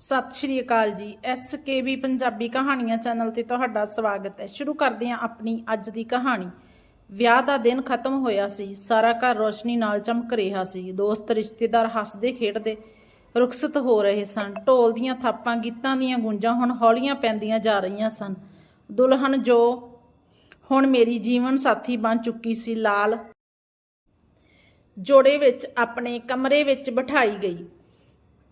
ਸਤਿ ਸ਼੍ਰੀ ਅਕਾਲ ਜੀ। S K ਵੀ ਪੰਜਾਬੀ ਕਹਾਣੀਆਂ ਚੈਨਲ ਤੇ ਤੁਹਾਡਾ ਸਵਾਗਤ ਹੈ। ਸ਼ੁਰੂ ਕਰਦੇ ਹਾਂ ਆਪਣੀ ਅੱਜ ਦੀ ਕਹਾਣੀ। ਵਿਆਹ ਦਾ ਦਿਨ ਖਤਮ ਹੋਇਆ ਸੀ। ਸਾਰਾ ਘਰ ਰੋਸ਼ਨੀ ਨਾਲ ਚਮਕ ਰਿਹਾ ਸੀ। ਦੋਸਤ, ਰਿਸ਼ਤੇਦਾਰ ਹੱਸਦੇ, ਖੇਡਦੇ ਰੁਖਸਤ ਹੋ ਰਹੇ ਸਨ। ਢੋਲ ਦੀਆਂ ਥਾਪਾਂ, ਗੀਤਾਂ ਦੀਆਂ ਗੂੰਜਾਂ ਹੁਣ ਹੌਲੀਆਂ ਪੈਂਦੀਆਂ ਜਾ ਰਹੀਆਂ ਸਨ। ਦੁਲਹਨ ਜੋ ਹੁਣ ਮੇਰੀ ਜੀਵਨ ਸਾਥੀ ਬਣ ਚੁੱਕੀ ਸੀ, ਲਾਲ ਜੋੜੇ ਵਿੱਚ ਆਪਣੇ ਕਮਰੇ ਵਿੱਚ ਬਿਠਾਈ ਗਈ।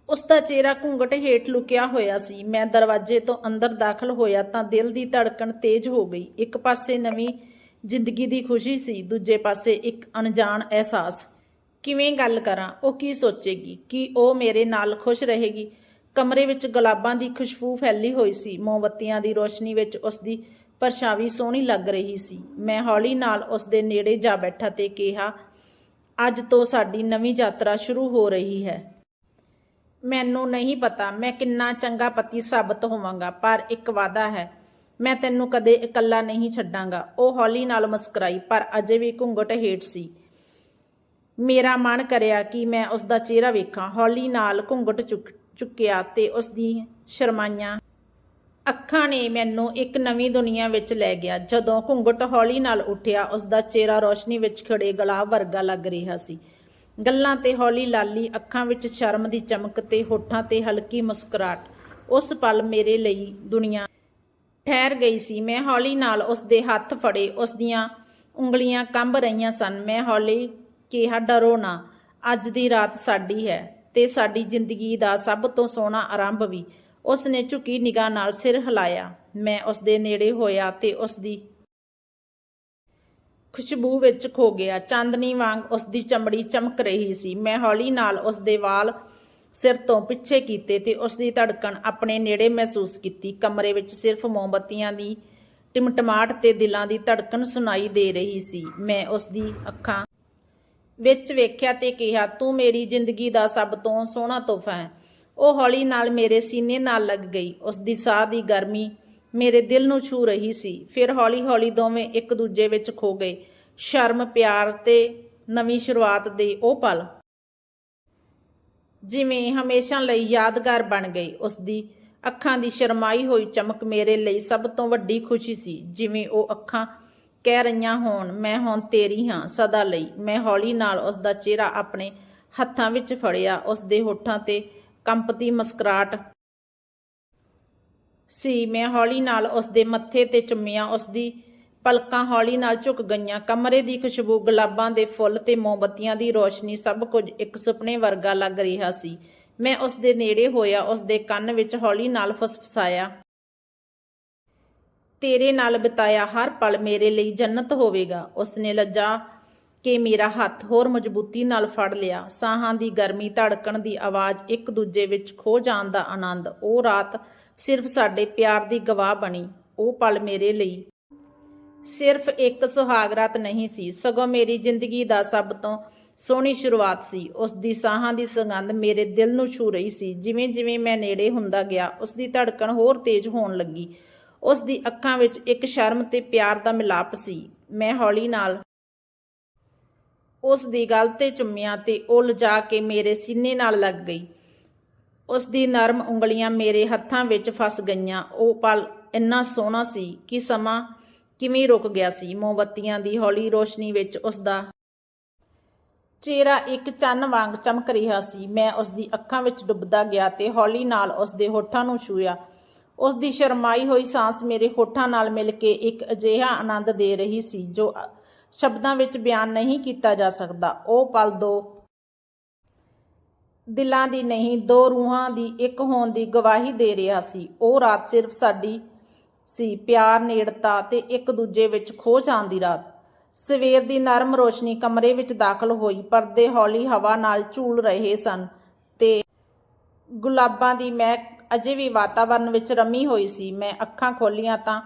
ਉਸ ਦਾ ਚਿਹਰਾ ਘੁੰਗਟ ਹੇਠ ਲੁਕਿਆ ਹੋਇਆ ਸੀ। ਮੈਂ ਦਰਵਾਜ਼ੇ ਤੋਂ ਅੰਦਰ ਦਾਖਲ ਹੋਇਆ ਤਾਂ ਦਿਲ ਦੀ ਧੜਕਣ ਤੇਜ਼ ਹੋ ਗਈ। ਇੱਕ ਪਾਸੇ ਨਵੀਂ ਜ਼ਿੰਦਗੀ ਦੀ ਖੁਸ਼ੀ ਸੀ, ਦੂਜੇ ਪਾਸੇ ਇੱਕ ਅਣਜਾਣ ਅਹਿਸਾਸ। ਕਿਵੇਂ ਗੱਲ ਕਰਾਂ? ਉਹ ਕੀ ਸੋਚੇਗੀ? ਕਿ ਉਹ ਮੇਰੇ ਨਾਲ ਖੁਸ਼ ਰਹੇਗੀ? ਕਮਰੇ ਵਿੱਚ ਗੁਲਾਬਾਂ ਦੀ ਖੁਸ਼ਬੂ ਫੈਲੀ ਹੋਈ ਸੀ। ਮੋਮਬੱਤੀਆਂ ਦੀ ਰੋਸ਼ਨੀ ਵਿੱਚ ਉਸ ਦੀ ਪਰਛਾਵੀ ਸੋਹਣੀ ਲੱਗ ਰਹੀ ਸੀ। ਮੈਂ ਹੌਲੀ ਨਾਲ ਉਸ ਦੇ ਨੇੜੇ ਜਾ ਬੈਠਾ ਤੇ ਕਿਹਾ, ਅੱਜ ਤੋਂ ਸਾਡੀ ਨਵੀਂ ਯਾਤਰਾ ਸ਼ੁਰੂ ਹੋ ਰਹੀ ਹੈ। ਮੈਨੂੰ ਨਹੀਂ ਪਤਾ, ਮੈਂ ਕਿੰਨਾ ਚੰਗਾ ਪਤੀ ਸਾਬਤ ਹੋਵਾਂਗਾ, ਪਰ ਇੱਕ ਵਾਅਦਾ ਹੈ, ਮੈਂ ਤੈਨੂੰ ਕਦੇ ਇਕੱਲਾ ਨਹੀਂ ਛੱਡਾਂਗਾ। ਉਹ ਹੌਲੀ ਨਾਲ ਮੁਸਕਰਾਈ, ਪਰ ਅਜੇ ਵੀ ਘੁੰਗਟ ਹੇਠ ਸੀ। ਮੇਰਾ ਮਨ ਕਰਿਆ ਕਿ ਮੈਂ ਉਸ ਦਾ ਚਿਹਰਾ ਵੇਖਾਂ। ਹੌਲੀ ਨਾਲ ਘੁੰਗਟ ਚੁੱਕ, ਚੁੱਕਿਆ ਤੇ ਉਸ ਦੀ ਸ਼ਰਮਾਈਆਂ ਅੱਖਾਂ ਨੇ ਮੈਨੂੰ ਇੱਕ ਨਵੀਂ ਦੁਨੀਆ ਵਿੱਚ ਲੈ ਗਿਆ। ਜਦੋਂ ਘੁੰਗਟ ਹੌਲੀ ਨਾਲ ਉੱਠਿਆ ਉਸ ਦਾ ਚਿਹਰਾ ਰੋਸ਼ਨੀ ਵਿੱਚ ਖੜੇ ਗੁਲਾਬ ਵਰਗਾ ਲੱਗ ਰਿਹਾ ਸੀ। ਗੱਲਾਂ ਤੇ ਹੌਲੀ ਲਾਲੀ ਅੱਖਾਂ ਵਿੱਚ ਸ਼ਰਮ ਦੀ ਚਮਕ ਤੇ ਹੋਠਾਂ ਤੇ ਹਲਕੀ ਮੁਸਕਰਾਟ ਉਸ ਪਲ ਮੇਰੇ ਲਈ ਦੁਨੀਆ ਠਹਿਰ ਗਈ ਸੀ। ਮੈਂ ਹੌਲੀ ਨਾਲ ਉਸ ਦੇ ਹੱਥ ਫੜੇ। ਉਸ ਦੀਆਂ ਉਂਗਲੀਆਂ ਕੰਬ ਰਹੀਆਂ ਸਨ। ਮੈਂ ਹੌਲੀ ਕਿਹਾ, ਡਰੋ ਨਾ। ਅੱਜ ਦੀ ਰਾਤ ਸਾਡੀ ਹੈ ਤੇ ਸਾਡੀ ਜ਼ਿੰਦਗੀ ਦਾ ਸਭ ਤੋਂ ਸੋਹਣਾ ਆਰੰਭ ਵੀ। ਉਸ ਨੇ ਝੁਕੀ ਨਿਗਾਹ ਨਾਲ ਸਿਰ ਹਿਲਾਇਆ। ਮੈਂ ਉਸ ਦੇ ਨੇੜੇ ਹੋਇਆ ਤੇ ਉਸ ਦੀ ਖੁਸ਼ਬੂ ਵਿੱਚ ਖੋ ਗਿਆ। ਚਾਂਦਨੀ ਵਾਂਗ ਉਸ ਦੀ ਚਮੜੀ ਚਮਕ ਰਹੀ ਸੀ। ਮੈਂ ਹੌਲੀ ਨਾਲ ਉਸ ਦੇ ਵਾਲ ਸਿਰ ਤੋਂ ਪਿੱਛੇ ਕੀਤੇ ਤੇ ਉਸ ਦੀ ਧੜਕਣ ਆਪਣੇ ਨੇੜੇ ਮਹਿਸੂਸ ਕੀਤੀ। ਕਮਰੇ ਵਿੱਚ ਸਿਰਫ ਮੋਮਬੱਤੀਆਂ ਦੀ ਟਿਮਟਮਾਟ ਤੇ ਦਿਲਾਂ ਦੀ ਧੜਕਣ ਸੁਣਾਈ ਦੇ ਰਹੀ ਸੀ। ਮੈਂ ਉਸ ਦੀ ਅੱਖਾਂ ਵਿੱਚ ਵੇਖਿਆ ਤੇ ਕਿਹਾ, ਤੂੰ ਮੇਰੀ ਜ਼ਿੰਦਗੀ ਦਾ ਸਭ ਤੋਂ ਸੋਹਣਾ ਤੋਹਫਾ ਹੈ। ਉਹ ਹੌਲੀ ਨਾਲ ਮੇਰੇ ਸੀਨੇ ਨਾਲ ਲੱਗ ਗਈ। ਉਸ ਦੀ ਸਾਹ ਦੀ ਗਰਮੀ ਮੇਰੇ ਦਿਲ ਨੂੰ ਛੂ ਰਹੀ ਸੀ। ਫਿਰ ਹੌਲੀ-ਹੌਲੀ ਦੋਵੇਂ ਇੱਕ ਦੂਜੇ ਵਿੱਚ ਖੋ ਗਏ। ਸ਼ਰਮ, ਪਿਆਰ ਤੇ ਨਵੀਂ ਸ਼ੁਰੂਆਤ ਦੇ ਉਹ ਪਲ। ਜਿਵੇਂ ਹਮੇਸ਼ਾ ਲਈ ਯਾਦਗਾਰ ਬਣ ਗਈ। ਉਸ ਦੀ ਅੱਖਾਂ ਦੀ ਸ਼ਰਮਾਈ ਹੋਈ ਚਮਕ ਮੇਰੇ ਲਈ ਸਭ ਤੋਂ ਵੱਡੀ ਖੁਸ਼ੀ ਸੀ। ਜਿਵੇਂ ਉਹ ਅੱਖਾਂ ਕਹਿ ਰਹੀਆਂ ਹੋਣ, ਮੈਂ ਹੁਣ ਤੇਰੀ ਹਾਂ ਸਦਾ ਲਈ। ਮੈਂ ਹੌਲੀ ਨਾਲ ਉਸ ਦਾ ਚਿਹਰਾ ਆਪਣੇ ਹੱਥਾਂ ਵਿੱਚ ਫੜਿਆ। ਉਸ ਦੇ ਹੋਠਾਂ ਤੇ ਕੰਪਤੀ ਮੁਸਕਰਾਹਟ ਸੀ। ਮੈਂ ਹੌਲੀ ਨਾਲ ਉਸ ਦੇ ਮੱਥੇ ਤੇ ਚੁੰਮਿਆ ਉਸ ਦੀ ਪਲਕਾਂ ਹੌਲੀ ਨਾਲ ਝੁਕ ਗਈਆਂ। ਕਮਰੇ ਦੀ ਖੁਸ਼ਬੂ, ਗੁਲਾਬਾਂ ਦੇ ਫੁੱਲ ਤੇ ਮੋਮਬੱਤੀਆਂ ਦੀ ਰੋਸ਼ਨੀ ਸਭ ਕੁਝ ਇੱਕ ਸੁਪਨੇ ਵਰਗਾ ਲੱਗ ਰਿਹਾ ਸੀ। ਮੈਂ ਉਸ ਦੇ ਨੇੜੇ ਹੋਇਆ ਉਸ ਦੇ ਕੰਨ ਵਿੱਚ ਹੌਲੀ ਨਾਲ ਫਸਫਸਾਇਆ। ਤੇਰੇ ਨਾਲ ਬਿਤਾਇਆ ਹਰ ਪਲ ਮੇਰੇ ਲਈ ਜੰਨਤ ਹੋਵੇਗਾ। ਉਸ ਨੇ ਲੱਜਾ ਕਿ ਮੇਰਾ ਹੱਥ ਹੋਰ ਮਜ਼ਬੂਤੀ ਨਾਲ ਫੜ ਲਿਆ। ਸਾਹਾਂ ਦੀ ਗਰਮੀ ਧੜਕਣ ਦੀ ਆਵਾਜ਼ ਇੱਕ ਦੂਜੇ ਵਿੱਚ ਖੋ ਜਾਣ ਦਾ ਆਨੰਦ। ਉਹ ਰਾਤ ਸਿਰਫ ਸਾਡੇ ਪਿਆਰ ਦੀ ਗਵਾਹ ਬਣੀ, ਉਹ ਪਲ ਮੇਰੇ ਲਈ। ਸਿਰਫ ਇੱਕ ਸੁਹਾਗਰਾਤ ਨਹੀਂ ਸੀ, ਸਗੋਂ ਮੇਰੀ ਜ਼ਿੰਦਗੀ ਦਾ ਸਭ ਤੋਂ ਸੋਹਣੀ ਸ਼ੁਰੂਆਤ ਸੀ। ਉਸ ਦੀ ਸਾਹਾਂ ਦੀ ਸੁਗੰਧ ਮੇਰੇ ਦਿਲ ਨੂੰ ਛੂ ਰਹੀ ਸੀ। ਜਿਵੇਂ ਜਿਵੇਂ ਮੈਂ ਨੇੜੇ ਹੁੰਦਾ ਗਿਆ, ਉਸ ਦੀ ਧੜਕਣ ਹੋਰ ਤੇਜ਼ ਹੋਣ ਲੱਗੀ। ਉਸ ਦੀ ਅੱਖਾਂ ਵਿੱਚ ਇੱਕ ਸ਼ਰਮ ਤੇ ਪਿਆਰ ਦਾ ਮਿਲਾਪ ਸੀ। ਮੈਂ ਹੌਲੀ ਨਾਲ ਉਸ ਦੀ ਗੱਲ ਤੇ ਚੁੰਮਿਆ ਤੇ ਉਹ ਲਜਾ ਕੇ ਮੇਰੇ ਸੀਨੇ ਨਾਲ ਲੱਗ ਗਈ। ਉਸ ਦੀ ਨਰਮ ਉਂਗਲੀਆਂ ਮੇਰੇ ਹੱਥਾਂ ਵਿੱਚ ਫਸ ਗਈਆਂ। ਉਹ ਪਲ ਇੰਨਾ ਸੋਹਣਾ ਸੀ ਕਿ ਸਮਾਂ ਕਿਵੇਂ ਰੁਕ ਗਿਆ ਸੀ। ਮੋਮਬੱਤੀਆਂ ਦੀ ਹੌਲੀ ਰੋਸ਼ਨੀ ਵਿੱਚ ਉਸ ਦਾ ਚਿਹਰਾ ਇੱਕ ਚੰਨ ਵਾਂਗ ਚਮਕ ਰਿਹਾ ਸੀ। ਮੈਂ ਉਸ ਦੀ ਅੱਖਾਂ ਵਿੱਚ ਡੁੱਬਦਾ ਗਿਆ ਤੇ ਹੌਲੀ ਨਾਲ ਉਸ ਦੇ ਹੋਠਾਂ ਨੂੰ ਛੂਇਆ ਉਸ ਦੀ ਸ਼ਰਮਾਈ ਹੋਈ ਸਾਹ ਮੇਰੇ ਹੋਠਾਂ ਨਾਲ ਮਿਲ ਕੇ ਇੱਕ ਅਜਿਹਾ ਆਨੰਦ ਦੇ ਰਹੀ ਸੀ, ਜੋ ਸ਼ਬਦਾਂ ਵਿੱਚ ਬਿਆਨ ਨਹੀਂ ਕੀਤਾ ਜਾ ਸਕਦਾ। ਉਹ ਪਲ ਦੋ ਦਿਲਾਂ ਦੀ ਨਹੀਂ, ਦੋ ਰੂਹਾਂ ਦੀ, ਇੱਕ ਹੋਣ ਦੀ ਗਵਾਹੀ ਦੇ ਰਿਹਾ ਸੀ। ਉਹ ਰਾਤ ਸਿਰਫ ਸਾਡੀ ਸੀ, ਪਿਆਰ, ਨੇੜਤਾ ਤੇ ਇੱਕ ਦੂਜੇ ਵਿੱਚ ਖੋ ਜਾਣ ਦੀ ਰਾਤ। ਸਵੇਰ ਦੀ ਨਰਮ ਰੋਸ਼ਨੀ ਕਮਰੇ ਵਿੱਚ ਦਾਖਲ ਹੋਈ, ਪਰਦੇ ਹੌਲੀ ਹਵਾ ਨਾਲ ਝੂਲ ਰਹੇ ਸਨ ਤੇ ਗੁਲਾਬਾਂ ਦੀ ਮਹਿਕ ਅਜੇ ਵੀ ਵਾਤਾਵਰਨ ਵਿੱਚ ਰਮੀ ਹੋਈ ਸੀ। ਮੈਂ ਅੱਖਾਂ ਖੋਲੀਆਂ ਤਾਂ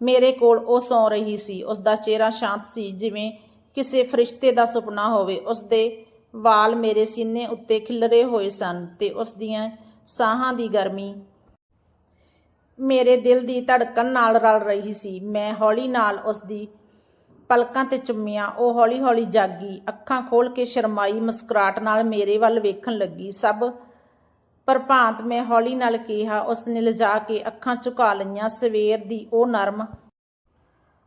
ਮੇਰੇ ਕੋਲ ਉਹ ਸੌ ਰਹੀ ਸੀ। ਉਸ ਦਾ ਚਿਹਰਾ ਸ਼ਾਂਤ ਸੀ, ਜਿਵੇਂ ਕਿਸੇ ਫਰਿਸ਼ਤੇ ਦਾ ਸੁਪਨਾ ਹੋਵੇ। ਉਸ ਦੇ ਵਾਲ ਮੇਰੇ ਸੀਨੇ ਉੱਤੇ ਖਿਲਰੇ ਹੋਏ ਸਨ ਤੇ ਉਸ ਦੀਆਂ ਸਾਹਾਂ ਦੀ ਗਰਮੀ ਮੇਰੇ ਦਿਲ ਦੀ ਧੜਕਣ ਨਾਲ ਰਲ ਰਹੀ ਸੀ। ਮੈਂ ਹੌਲੀ ਨਾਲ ਉਸ ਦੀ ਪਲਕਾਂ ਤੇ ਚੁੰਮਿਆ, ਉਹ ਹੌਲੀ-ਹੌਲੀ ਜਾਗੀ, ਅੱਖਾਂ ਖੋਲ ਕੇ ਸ਼ਰਮਾਈ ਮੁਸਕਰਾਹਟ ਨਾਲ ਮੇਰੇ ਵੱਲ ਵੇਖਣ ਲੱਗੀ। ਸਭ ਪ੍ਰਭਾਂਤ ਮੈਂ ਹੌਲੀ ਨਾਲ ਕਿਹਾ, ਉਸ ਨੇ ਲਿਜਾ ਕੇ ਅੱਖਾਂ ਝੁਕਾ ਲਈਆਂ। ਸਵੇਰ ਦੀ ਉਹ ਨਰਮ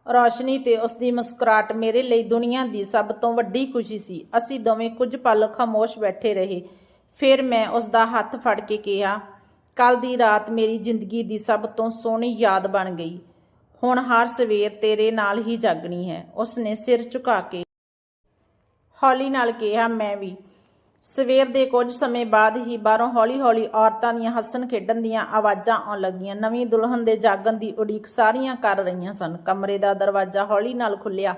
ਰੌਸ਼ਨੀ ਤੇ ਉਸ ਦੀ ਮੁਸਕਰਾਹਟ ਮੇਰੇ ਲਈ ਦੁਨੀਆ ਦੀ ਸਭ ਤੋਂ ਵੱਡੀ ਖੁਸ਼ੀ ਸੀ। ਅਸੀਂ ਦੋਵੇਂ ਕੁਝ ਪਲ ਖਾਮੋਸ਼ ਬੈਠੇ ਰਹੇ। ਫਿਰ ਮੈਂ ਉਸ ਦਾ ਹੱਥ ਫੜ ਕੇ ਕਿਹਾ ਕੱਲ ਦੀ ਰਾਤ ਮੇਰੀ ਜ਼ਿੰਦਗੀ ਦੀ ਸਭ ਤੋਂ ਸੋਹਣੀ ਯਾਦ ਬਣ ਗਈ। ਹੁਣ ਹਰ ਸਵੇਰ ਤੇਰੇ ਨਾਲ ਹੀ ਜਾਗਣੀ ਹੈ। ਉਸ ਨੇ ਸਿਰ ਝੁਕਾ ਕੇ ਹੌਲੀ ਨਾਲ ਕਿਹਾ, ਮੈਂ ਵੀ। ਸਵੇਰ ਦੇ ਕੁਝ ਸਮੇਂ ਬਾਅਦ ਹੀ ਬਾਹਰੋਂ ਹੌਲੀ-ਹੌਲੀ ਔਰਤਾਂ ਦੀਆਂ ਹੱਸਣ ਖੇਡਣ ਦੀਆਂ ਆਵਾਜ਼ਾਂ ਆਉਣ ਲੱਗੀਆਂ। ਨਵੀਂ ਦੁਲਹਨ ਦੇ ਜਾਗਣ ਦੀ ਉਡੀਕ ਸਾਰੀਆਂ ਕਰ ਰਹੀਆਂ ਸਨ। ਕਮਰੇ ਦਾ ਦਰਵਾਜ਼ਾ ਹੌਲੀ ਨਾਲ ਖੁੱਲਿਆ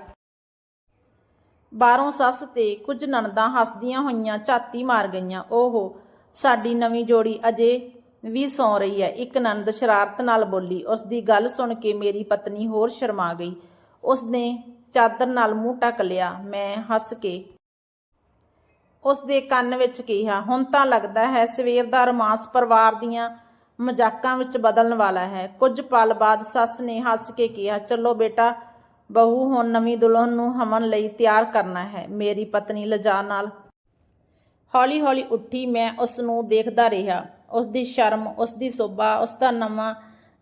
ਬਾਹਰੋਂ ਸੱਸ ਤੇ ਕੁਝ ਨਣਦਾਂ ਹੱਸਦੀਆਂ ਹੋਈਆਂ ਝਾਤੀ ਮਾਰ ਗਈਆਂ। ਓਹੋ, ਸਾਡੀ ਨਵੀਂ ਜੋੜੀ ਅਜੇ ਵੀ ਸੌਂ ਰਹੀ ਹੈ। ਇੱਕ ਨਣਦ ਸ਼ਰਾਰਤ ਨਾਲ ਬੋਲੀ ਉਸ ਦੀ ਗੱਲ ਸੁਣ ਕੇ ਮੇਰੀ ਪਤਨੀ ਹੋਰ ਸ਼ਰਮਾ ਗਈ। ਉਸ ਨੇ ਚਾਦਰ ਨਾਲ ਮੂੰਹ ਢੱਕ ਲਿਆ। ਮੈਂ ਹੱਸ ਕੇ ਉਸ ਦੇ ਕੰਨ ਵਿੱਚ ਕਿਹਾ ਹੁਣ ਤਾਂ ਲੱਗਦਾ ਹੈ ਸਵੇਰ ਦਾ ਰੋਮਾਂਸ ਪਰਿਵਾਰ ਦੀਆਂ ਮਜ਼ਾਕਾਂ ਵਿੱਚ ਬਦਲਣ ਵਾਲਾ ਹੈ। ਕੁਝ ਪਲ ਬਾਅਦ ਸੱਸ ਨੇ ਹੱਸ ਕੇ ਕਿਹਾ, ਚਲੋ ਬੇਟਾ, ਬਹੂ ਹੁਣ ਨਵੀਂ ਦੁਲਹਨ ਨੂੰ ਹਮਨ ਲਈ ਤਿਆਰ ਕਰਨਾ ਹੈ। ਮੇਰੀ ਪਤਨੀ ਲਜਾ ਨਾਲ। ਹੌਲੀ-ਹੌਲੀ ਉੱਠੀ ਮੈਂ ਉਸ ਨੂੰ ਦੇਖਦਾ ਰਿਹਾ। ਉਸ ਦੀ ਸ਼ਰਮ ਉਸ ਦੀ ਸੋਭਾ ਉਸ ਦਾ ਨਵਾਂ,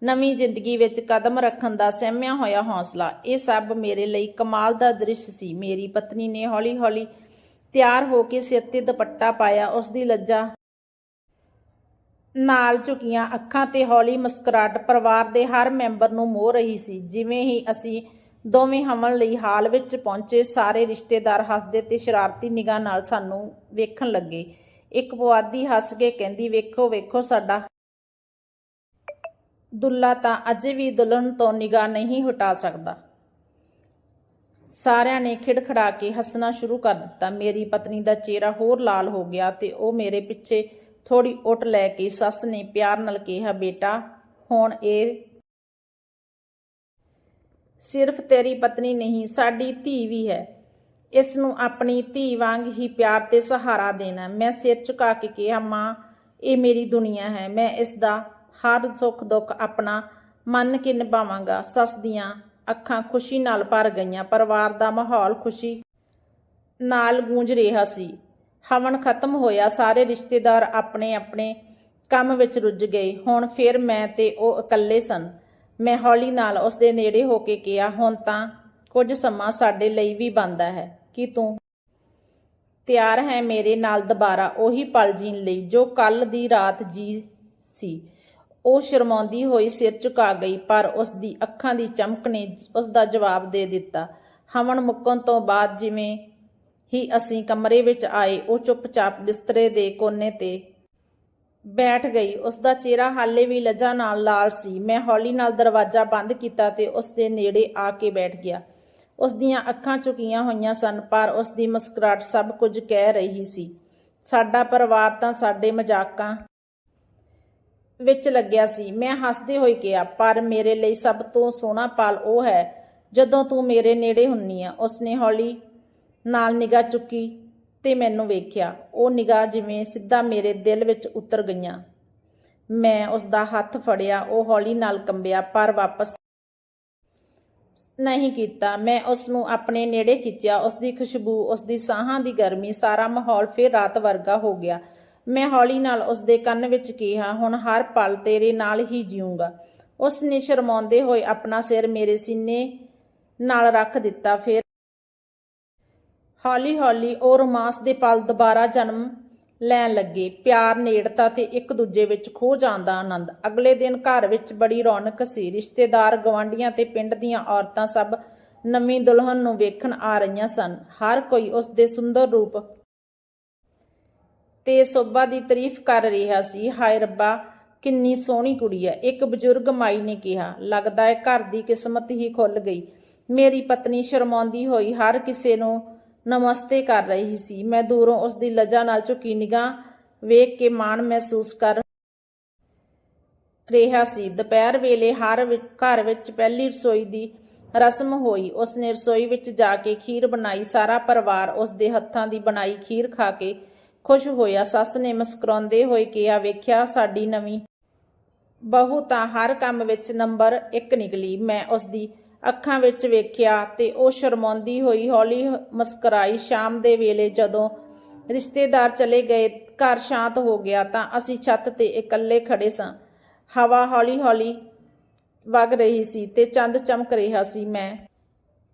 ਨਵੀਂ ਜ਼ਿੰਦਗੀ ਵਿੱਚ ਕਦਮ ਰੱਖਣ ਦਾ ਸਹਿਮਿਆ ਹੋਇਆ ਹੌਸਲਾ। ਇਹ ਸਭ ਮੇਰੇ ਲਈ ਕਮਾਲ ਦਾ ਦ੍ਰਿਸ਼ ਸੀ। ਮੇਰੀ ਪਤਨੀ ਨੇ ਹੌਲੀ-ਹੌਲੀ ਤਿਆਰ ਹੋ ਕੇ ਸਿਰ ਤੇ ਦੁਪੱਟਾ ਪਾਇਆ ਉਸ ਦੀ ਲੱਜਾ ਨਾਲ ਝੁਕੀਆਂ ਅੱਖਾਂ ਤੇ ਹੌਲੀ ਮੁਸਕਰਾਟ ਪਰਿਵਾਰ ਦੇ ਹਰ ਮੈਂਬਰ ਨੂੰ ਮੋਹ ਰਹੀ ਸੀ। ਜਿਵੇਂ ਹੀ ਅਸੀਂ ਦੋਵੇਂ ਹਮਲ ਲਈ ਹਾਲ ਵਿੱਚ ਪਹੁੰਚੇ, ਸਾਰੇ ਰਿਸ਼ਤੇਦਾਰ ਹੱਸਦੇ ਤੇ ਸ਼ਰਾਰਤੀ ਨਿਗਾਹ ਨਾਲ ਸਾਨੂੰ ਵੇਖਣ ਲੱਗੇ। ਇੱਕ ਪੁਆਧੀ ਹੱਸ ਕੇ ਕਹਿੰਦੀ, ਵੇਖੋ ਵੇਖੋ ਸਾਡਾ ਦੁੱਲਾ ਤਾਂ ਅਜੇ ਵੀ ਦੁਲਹਨ ਤੋਂ ਨਿਗਾਹ ਨਹੀਂ ਹਟਾ ਸਕਦਾ। ਸਾਰਿਆਂ ਨੇ ਖਿੜਖੜਾ ਕੇ ਹੱਸਣਾ ਸ਼ੁਰੂ ਕਰ ਦਿੱਤਾ। ਮੇਰੀ ਪਤਨੀ ਦਾ ਚਿਹਰਾ ਹੋਰ ਲਾਲ ਹੋ ਗਿਆ ਤੇ ਉਹ ਮੇਰੇ ਪਿੱਛੇ ਥੋੜੀ ਉੱਟ ਲੈ ਕੇ ਸੱਸ ਨੇ ਪਿਆਰ ਨਾਲ ਕਿਹਾ, ਬੇਟਾ, ਹੁਣ ਇਹ ਸਿਰਫ ਤੇਰੀ ਪਤਨੀ ਨਹੀਂ, ਸਾਡੀ ਧੀ ਵੀ ਹੈ। ਇਸ ਨੂੰ ਆਪਣੀ ਧੀ ਵਾਂਗ ਹੀ ਪਿਆਰ ਤੇ ਸਹਾਰਾ ਦੇਣਾ ਮੈਂ ਸਿਰ ਝੁਕਾ ਕੇ ਕਿਹਾ, ਮਾਂ, ਇਹ ਮੇਰੀ ਦੁਨੀਆ ਹੈ। ਮੈਂ ਇਸ ਦਾ ਹਰ ਸੁੱਖ ਦੁੱਖ ਆਪਣਾ ਮੰਨ ਕੇ ਨਿਭਾਵਾਂਗਾ। ਸੱਸ ਦੀਆਂ ਅੱਖਾਂ ਖੁਸ਼ੀ ਨਾਲ ਭਰ ਗਈਆਂ, ਪਰਿਵਾਰ ਦਾ ਮਾਹੌਲ ਖੁਸ਼ੀ ਨਾਲ ਗੂੰਜ ਰਿਹਾ ਸੀ। ਹਵਨ ਖਤਮ ਹੋਇਆ, ਸਾਰੇ ਰਿਸ਼ਤੇਦਾਰ ਆਪਣੇ ਆਪਣੇ ਕੰਮ ਵਿੱਚ ਰੁੱਝ ਗਏ। ਹੁਣ ਫਿਰ ਮੈਂ ਤੇ ਉਹ ਇਕੱਲੇ ਸਨ। ਮੈਂ ਹੌਲੀ ਨਾਲ ਉਸ ਦੇ ਨੇੜੇ ਹੋ ਕੇ ਕਿਹਾ, ਹੁਣ ਤਾਂ ਕੁਝ ਸਮਾਂ ਸਾਡੇ ਲਈ ਵੀ ਬੰਦਾ ਹੈ। ਕਿ ਤੂੰ ਤਿਆਰ ਹੈ ਮੇਰੇ ਨਾਲ ਦੁਬਾਰਾ ਉਹੀ ਪਲ ਜੀਣ ਲਈ, ਜੋ ਕੱਲ ਦੀ ਰਾਤ ਜੀ ਸੀ? ਉਹ ਸ਼ਰਮਾਉਂਦੀ ਹੋਈ ਸਿਰ ਝੁਕਾ ਗਈ, ਪਰ ਉਸ ਦੀ ਅੱਖਾਂ ਦੀ ਚਮਕ ਨੇ ਉਸ ਦਾ ਜਵਾਬ ਦੇ ਦਿੱਤਾ। ਹਵਨ ਮੁੱਕਣ ਤੋਂ ਬਾਅਦ ਜਿਵੇਂ ਹੀ ਅਸੀਂ ਕਮਰੇ ਵਿੱਚ ਆਏ, ਉਹ ਚੁੱਪਚਾਪ ਬਿਸਤਰੇ ਦੇ ਕੋਨੇ ਤੇ ਬੈਠ ਗਈ। ਉਸ ਦਾ ਚਿਹਰਾ ਹਾਲੇ ਵੀ ਲੱਜਾ ਨਾਲ ਲਾਲ ਸੀ। ਮੈਂ ਹੌਲੀ ਨਾਲ ਦਰਵਾਜ਼ਾ ਬੰਦ ਕੀਤਾ ਤੇ ਉਸ ਦੇ ਨੇੜੇ ਆ ਕੇ ਬੈਠ ਗਿਆ। ਉਸ ਦੀਆਂ ਅੱਖਾਂ ਝੁਕੀਆਂ ਹੋਈਆਂ ਸਨ, ਪਰ ਉਸ ਦੀ ਮੁਸਕਰਾਹਟ ਸਭ ਕੁਝ ਕਹਿ ਰਹੀ ਸੀ। ਸਾਡਾ ਪਰਿਵਾਰ ਤਾਂ ਸਾਡੇ ਮਜ਼ਾਕਾਂ ਵਿੱਚ ਲੱਗਿਆ ਸੀ। ਮੈਂ ਹੱਸਦੇ ਹੋਏ ਕਿਹਾ, ਪਰ ਮੇਰੇ ਲਈ ਸਭ ਤੋਂ ਸੋਹਣਾ ਪਲ ਉਹ ਹੈ, ਜਦੋਂ ਤੂੰ ਮੇਰੇ ਨੇੜੇ ਹੁੰਨੀ ਆ। ਉਸਨੇ ਹੌਲੀ ਨਾਲ ਨਿਗਾਹ ਚੁੱਕੀ ਤੇ ਮੈਨੂੰ ਵੇਖਿਆ। ਉਹ ਨਿਗਾਹ ਜਿਵੇਂ ਸਿੱਧਾ ਮੇਰੇ ਦਿਲ ਵਿੱਚ ਉਤਰ ਗਈਆਂ। ਮੈਂ ਉਸ ਦਾ ਹੱਥ ਫੜਿਆ, ਉਹ ਹੌਲੀ ਨਾਲ ਕੰਬਿਆ, ਪਰ ਵਾਪਸ ਨਹੀਂ ਕੀਤਾ। ਮੈਂ ਉਸ ਨੂੰ ਆਪਣੇ ਨੇੜੇ ਖਿੱਚਿਆ। ਉਸ ਦੀ ਖੁਸ਼ਬੂ ਉਸ ਦੀ ਸਾਹਾਂ ਦੀ ਗਰਮੀ, ਸਾਰਾ ਮਾਹੌਲ ਫਿਰ ਰਾਤ ਵਰਗਾ ਹੋ ਗਿਆ। ਮੈਂ ਹੌਲੀ ਨਾਲ ਉਸ ਦੇ ਕੰਨ ਵਿੱਚ ਕਿਹਾ, ਹੁਣ ਹਰ ਪਲ ਤੇਰੇ ਨਾਲ ਹੀ ਜੀਊਂਗਾ। ਉਸ ਨੇ ਸ਼ਰਮਾਉਂਦੇ ਹੋਏ ਆਪਣਾ ਸਿਰ ਮੇਰੇ ਸੀਨੇ ਨਾਲ ਰੱਖ ਦਿੱਤਾ, ਫਿਰ ਹੌਲੀ ਹੌਲੀ ਉਹ ਰੋਮਾਂਸ ਦੇ ਪਲ ਦੁਬਾਰਾ ਜਨਮ ਲੈਣ ਲੱਗੇ। ਪਿਆਰ, ਨੇੜਤਾ ਤੇ ਇੱਕ ਦੂਜੇ ਵਿੱਚ ਖੋ ਜਾਣ ਦਾ ਆਨੰਦ। ਅਗਲੇ ਦਿਨ ਘਰ ਵਿੱਚ ਬੜੀ ਰੌਣਕ ਸੀ। ਰਿਸ਼ਤੇਦਾਰ ਗਵਾਂਢੀਆਂ ਤੇ ਪਿੰਡ ਦੀਆਂ ਔਰਤਾਂ ਸਭ ਨਵੀਂ ਦੁਲਹਨ ਨੂੰ ਵੇਖਣ ਆ ਰਹੀਆਂ ਸਨ। ਹਰ ਕੋਈ ਉਸ ਦੇ ਸੁੰਦਰ ਰੂਪ ਤੇ ਸੋਭਾ ਦੀ ਤਾਰੀਫ ਕਰ ਰਿਹਾ ਸੀ, ਹਾਏ ਰੱਬਾ, ਕਿੰਨੀ ਸੋਹਣੀ ਕੁੜੀ ਹੈ ਇੱਕ ਬਜ਼ੁਰਗ ਮਾਈ ਨੇ ਕਿਹਾ, ਲੱਗਦਾ ਹੈ ਘਰ ਦੀ ਕਿਸਮਤ ਹੀ ਖੁੱਲ ਗਈ। ਮੇਰੀ ਪਤਨੀ ਸ਼ਰਮਾਉਂਦੀ ਹੋਈ ਹਰ ਕਿਸੇ ਨੂੰ ਨਮਸਤੇ ਕਰ ਰਹੀ ਸੀ। ਮੈਂ ਦੂਰੋਂ ਉਸ ਦੀ ਲਜਾ ਨਾਲ ਝੁਕੀ ਨਿਗਾਹ ਵੇਖ ਕੇ ਮਾਣ ਮਹਿਸੂਸ ਕਰ ਰਿਹਾ ਸੀ। ਦੁਪਹਿਰ ਵੇਲੇ ਹਰ ਵਿ- ਘਰ ਵਿੱਚ ਪਹਿਲੀ ਰਸੋਈ ਦੀ ਰਸਮ ਹੋਈ। ਉਸ ਨੇ ਰਸੋਈ ਵਿੱਚ ਜਾ ਕੇ ਖੀਰ ਬਣਾਈ। ਸਾਰਾ ਪਰਿਵਾਰ ਉਸ ਦੇ ਹੱਥਾਂ ਦੀ ਬਣਾਈ ਖੀਰ ਖਾ ਕੇ ਖੁਸ਼ ਹੋਇਆ। ਸੱਸ ਨੇ ਮੁਸਕਰਾਉਂਦੇ ਹੋਏ ਕਿਹਾ, ਵੇਖਿਆ, ਸਾਡੀ ਨਵੀਂ ਬਹੂ ਤਾਂ ਹਰ ਕੰਮ ਵਿੱਚ ਨੰਬਰ 1 ਨਿਕਲੀ। ਮੈਂ ਉਸ ਦੀ ਅੱਖਾਂ ਵਿੱਚ ਵੇਖਿਆ ਤੇ ਉਹ ਸ਼ਰਮਾਉਂਦੀ ਹੋਈ ਹੌਲੀ ਮੁਸਕਰਾਈ। ਸ਼ਾਮ ਦੇ ਵੇਲੇ ਜਦੋਂ ਰਿਸ਼ਤੇਦਾਰ ਚਲੇ ਗਏ, ਘਰ ਸ਼ਾਂਤ ਹੋ ਗਿਆ ਤਾਂ ਅਸੀਂ ਛੱਤ ਤੇ ਇਕੱਲੇ ਖੜੇ ਸਾਂ। ਹਵਾ ਹੌਲੀ-ਹੌਲੀ ਵਗ ਰਹੀ ਸੀ ਤੇ ਚੰਦ ਚਮਕ ਰਿਹਾ ਸੀ। ਮੈਂ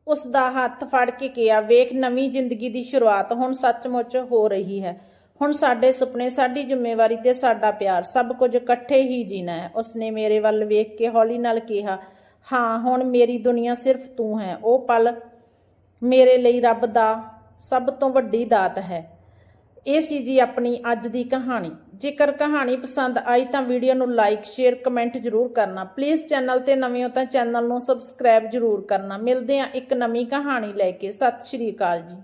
ਉਸ ਦਾ ਹੱਥ ਫੜ ਕੇ ਕਿਹਾ, ਵੇਖ, ਨਵੀਂ ਜ਼ਿੰਦਗੀ ਦੀ ਸ਼ੁਰੂਆਤ ਹੁਣ ਸੱਚਮੁੱਚ ਹੋ ਰਹੀ ਹੈ। ਹੁਣ ਸਾਡੇ ਸੁਪਨੇ, ਸਾਡੀ ਜ਼ਿੰਮੇਵਾਰੀ ਤੇ ਸਾਡਾ ਪਿਆਰ, ਸਭ ਕੁਝ ਇਕੱਠੇ ਹੀ ਜੀਣਾ ਹੈ। ਉਸਨੇ ਮੇਰੇ ਵੱਲ ਵੇਖ ਕੇ ਹੌਲੀ ਨਾਲ ਕਿਹਾ, ਹਾਂ, ਹੁਣ ਮੇਰੀ ਦੁਨੀਆ ਸਿਰਫ ਤੂੰ ਹੈ। ਉਹ ਪਲ ਮੇਰੇ ਲਈ ਰੱਬ ਦਾ ਸਭ ਤੋਂ ਵੱਡੀ ਦਾਤ ਹੈ। ਇਹ ਸੀ ਜੀ ਆਪਣੀ ਅੱਜ ਦੀ ਕਹਾਣੀ। ਜੇਕਰ ਕਹਾਣੀ ਪਸੰਦ ਆਈ ਤਾਂ ਵੀਡੀਓ ਨੂੰ ਲਾਈਕ, ਸ਼ੇਅਰ, ਕਮੈਂਟ ਜ਼ਰੂਰ ਕਰਨਾ। ਪਲੀਜ਼ ਚੈਨਲ ਤੇ ਨਵੇਂ ਹੋ ਤਾਂ ਚੈਨਲ ਨੂੰ ਸਬਸਕ੍ਰਾਈਬ ਜ਼ਰੂਰ ਕਰਨਾ। ਮਿਲਦੇ ਹਾਂ ਇੱਕ ਨਵੀਂ ਕਹਾਣੀ ਲੈ ਕੇ। ਸਤਿ ਸ਼੍ਰੀ ਅਕਾਲ ਜੀ।